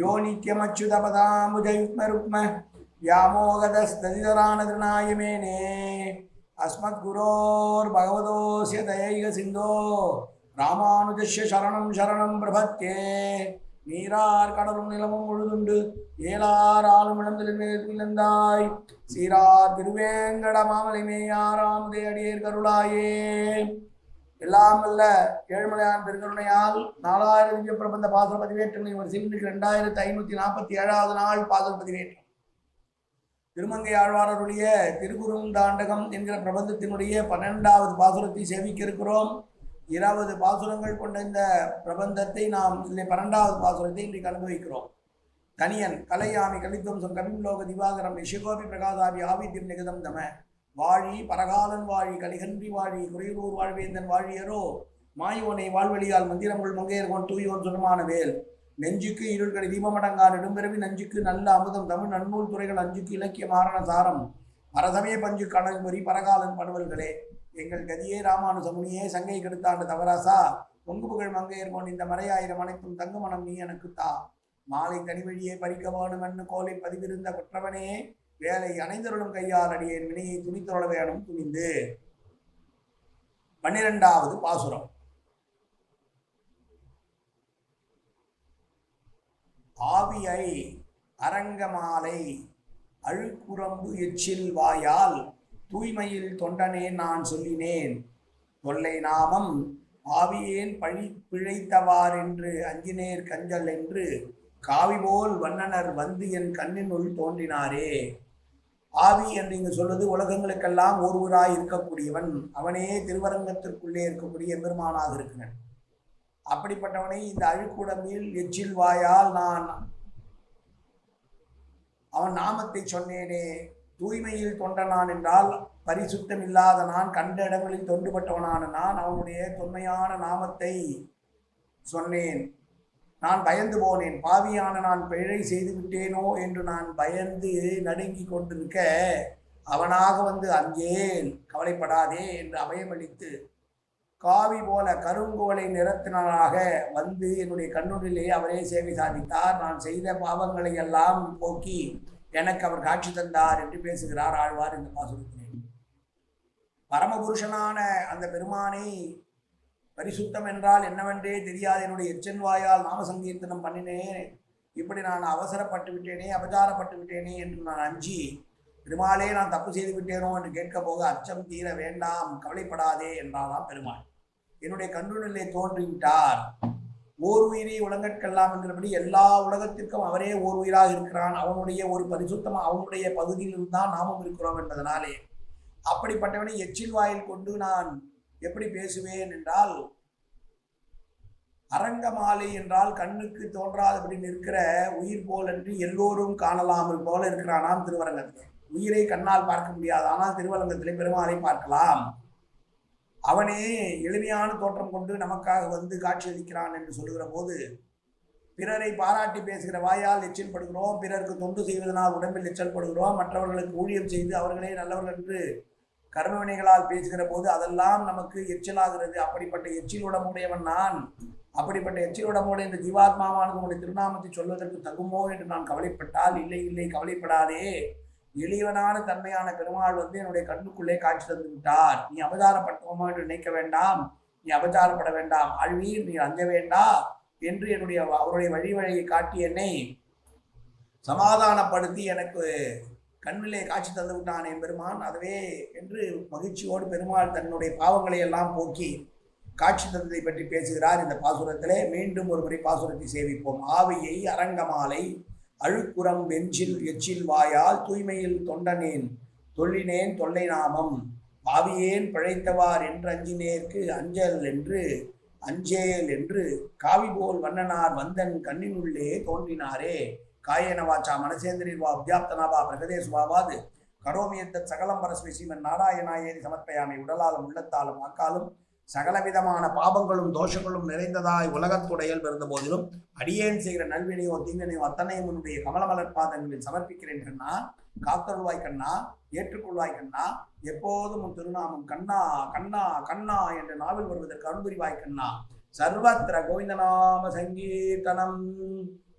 யோ நித்யமச்சுதபதாம்புஜயுக்மருக்ம வியாமோகதஸ்ததிதரானதிருநாயமேனே அஸ்மத்குரோர் பகவதோசிய தயைக சிந்தோ ராமானுஜஸ்ய சரணம் சரணம் பிரபத்தே நீரார் கடலும் நிலமும் முழுதுண்டு ஏலார் ஆளும் இழந்திருந்தாய் சீரார் திருவேங்கட மாமலினே ஆறாம் அடியேர் கருளாயே எல்லாம் அல்ல ஏழுமலையான் பெருங்கருணையால் நாலாயிரம் திவ்ய பிரபந்த பாசல் பதிவேற்றங்களை ஒரு ரெண்டாயிரத்தி ஐநூத்தி நாற்பத்தி ஏழாவது நாள் பாசல் பதிவேற்றம். திருமங்கை ஆழ்வாரருடைய திருக்குறுந்தாண்டகம் என்கிற பிரபந்தத்தினுடைய பன்னெண்டாவது பாசுரத்தை சேவிக்க இருக்கிறோம் இருபது பாசுரங்கள் கொண்ட இந்த பிரபந்தத்தை நாம் இல்லை பன்னெண்டாவது பாசுரத்தை இன்றைக்கு அனுபவிக்கிறோம். தனியன் கலையாமி கலித்வம்சம் கவிம்லோக திவாகரம் சிவகோபி பிரகாசாபி ஆவித்தியம் நிகதம் தம. வாழி பரகாலன் வாழி கலிகன்றி வாழி குறையூர் வாழ்வேந்தன் வாழியரோ மாயோனை வாழ்வழியால் மந்திரமுள் மங்கையர்கோன் தூயோன் சுனமான வேல். நெஞ்சுக்கு இருள்களை தீபமடங்கா நெடும்பிறவி நஞ்சுக்கு நல்ல அமுதம் தமிழ் நன்னூல் துறைகள் அஞ்சுக்கு இலக்கிய மாரண சாரம். பரதமே பஞ்சு கடல் பரகாலன் பணுவல்களே எங்கள் கதியே ராமானுசமுனியே சங்கை கெடுத்தாண்டு தவராசா. பொங்கு புகழ் மங்கையர்கோன் இந்த மறையாயிரம் அனைத்தும் தங்கு மனம் நீ எனக்கு தா. மாலை தனிவழியே பறிக்க வேணும் என்று கோலை பதிவிருந்த குற்றவனே வேலை அனைந்தருளும் கையால் அடியேன் வினையை துணித்தருள வேணும் துணிந்து. பன்னிரெண்டாவது பாசுரம். ஆவியை அரங்கமாலை அழுக்குரம்பு எச்சில் வாயால் தூய்மையில் தொண்டனே நான் சொல்லினேன். தொல்லை நாமம் ஆவியேன் பழி பிழைத்தவார் என்று அஞ்சினேர் கஞ்சல் என்று காவி போல் வண்ணனர் வந்து என் கண்ணினுள் தோன்றினாரே. ஆவி என்று இங்கு சொல்வது உலகங்களுக்கெல்லாம் ஒருவராய் இருக்கக்கூடியவன். அவனே திருவரங்கத்திற்குள்ளே இருக்கக்கூடிய பெருமானாக இருக்கிறான். அப்படிப்பட்டவனை இந்த அழுக்குடம்பில் எச்சில் வாயால் நான் அவன் நாமத்தை சொன்னேனே தூய்மையில் தொண்டனான் என்றால் பரிசுத்தம் இல்லாத நான் கண்ட இடங்களில் தொண்டுபட்டவனான நான் அவனுடைய தொன்மையான நாமத்தை சொன்னேன். நான் பயந்து போனேன். பாவியான நான் பிழை செய்து விட்டேனோ என்று நான் பயந்து நடுங்கி கொண்டிருக்க அவனாக வந்து அங்கே கவலைப்படாதே என்று அபயமளித்து காவி போல கருங்கோலை நிறத்தினராக வந்து என்னுடைய கண்ணுரிலே அவரே சேவை சாதித்தார். நான் செய்த பாவங்களை எல்லாம் போக்கி எனக்கு அவர் காட்சி தந்தார் என்று பேசுகிறார் ஆழ்வார் இந்த பாசுரத்திலே. பரமபுருஷனான அந்த பெருமானை பரிசுத்தம் என்றால் என்னவென்றே தெரியாது. என்னுடைய எச்சன் வாயால் நாம சங்கீர்த்தனம் பண்ணினேன். இப்படி நான் அவசரப்பட்டு விட்டேனே அபச்சாரப்பட்டு விட்டேனே என்று நான் அஞ்சி பெருமாளே நான் தப்பு செய்து விட்டேனோ? என்று கேட்க போக அச்சம் தீர வேண்டாம் கவலைப்படாதே என்றாராம் பெருமாள். என்னுடைய கண்ணுநிலை தோன்றிவிட்டார். ஓர் உயிரை உலகற்கெல்லாம் என்கிறபடி எல்லா உலகத்திற்கும் அவரே ஓர் உயிராக இருக்கிறான். அவனுடைய ஒரு பரிசுத்தம் அவனுடைய பகுதியில் தான் நாமும் இருக்கிறோம் என்பதனாலே. அப்படிப்பட்டவனை எச்சில் வாயில் கொண்டு நான் எப்படி பேசுவேன் என்றால் அரங்கமாலை என்றால் கண்ணுக்கு தோன்றாதபடி நிற்கிற உயிர் போல் என்று எல்லோரும் காணலாமல் போல இருக்கிறானாம் திருவரங்கத்தில். உயிரை கண்ணால் பார்க்க முடியாது ஆனால் திருவரங்கத்திலே பெருமாளை பார்க்கலாம். அவனே எளிமையான தோற்றம் கொண்டு நமக்காக வந்து காட்சியளிக்கிறான் என்று சொல்லுகிற போது பிறரை பாராட்டி பேசுகிற வாயால் எச்சல் படுகிறோம் பிறருக்கு தொண்டு செய்வதனால் உடம்பில் எச்சல் படுகிறோம் மற்றவர்களுக்கு ஊழியம் செய்து அவர்களே நல்லவர்கள் என்று கர்மவினைகளால் பேசுகிற போது அதெல்லாம் நமக்கு எச்சிலாகிறது. அப்படிப்பட்ட எச்சில் உடம்புடையவன் நான். அப்படிப்பட்ட எச்சில் உடம்போடு இந்த ஜீவாத்மாவானது உங்களுடைய திருநாமத்தை சொல்வதற்கு தகுமோ என்று நான் கவலைப்பட்டால் இல்லை இல்லை கவலைப்படாதே. எளியவனான தன்மையான பெருமாள் வந்து என்னுடைய கண்ணுக்குள்ளே காட்சி தந்து விட்டார். நீ அவதாரப்பட்டோமா என்று நினைக்க வேண்டாம். நீ அபச்சாரப்பட வேண்டாம். அழ்வீர் நீ அஞ்ச வேண்டா என்று என்னுடைய அவருடைய வழி வழியை காட்டி என்னை சமாதானப்படுத்தி எனக்கு கண்ணிலே காட்சி தந்து விட்டான் என் பெருமான் அதுவே என்று மகிழ்ச்சியோடு பெருமாள் தன்னுடைய பாவங்களை எல்லாம் போக்கி காட்சி தந்ததை பற்றி பேசுகிறார் இந்த பாசுரத்திலே. மீண்டும் ஒரு முறை பாசுரத்தை சேவிப்போம். ஆவியை அரங்கமாலை அழுக்குறம் வெஞ்சில் எச்சில் வாயால் தூய்மையில் தொண்டனேன் தொல்லினேன் தொல்லை நாமம். பாவியேன் பிழைத்தவார் என்று அஞ்சினேற்கு அஞ்சல் என்று அஞ்சேல் என்று காவி போல் வண்ணனார் வந்தன் கண்ணினுள்ளே தோன்றினாரே. காயேன வாச்சா மனசேந்திரிர்வா அப்யாப்தனாபா பிரகதேசுவாவாது கரோமி எந்த சகலம் பரஸ்மி சீமன் நாராயணாயேரி சமர்ப்பயாமி உடலாலும் உள்ளத்தாலும் வாக்காலும் சகலவிதமான பாபங்களும் தோஷங்களும் நிறைந்ததாய் உலகத்துடையல் இருந்த போதிலும் அடியேன் செய்கிற நல்வினையோ தீங்கனையோ அத்தனையும் உன்னுடைய கமலமலர் பாதங்களில் சமர்ப்பிக்கிறேன் கண்ணா. காத்தருள்வாய் கண்ணா. ஏற்றுக்கொள்வாய் கண்ணா. எப்போதும் உன் திருநாமம் கண்ணா கண்ணா கண்ணா என்ற நாவில் வருவதற்கு அருள்புரிவாய் கண்ணா. சர்வத்திர கோவிந்தநாம சங்கீர்த்தனம்.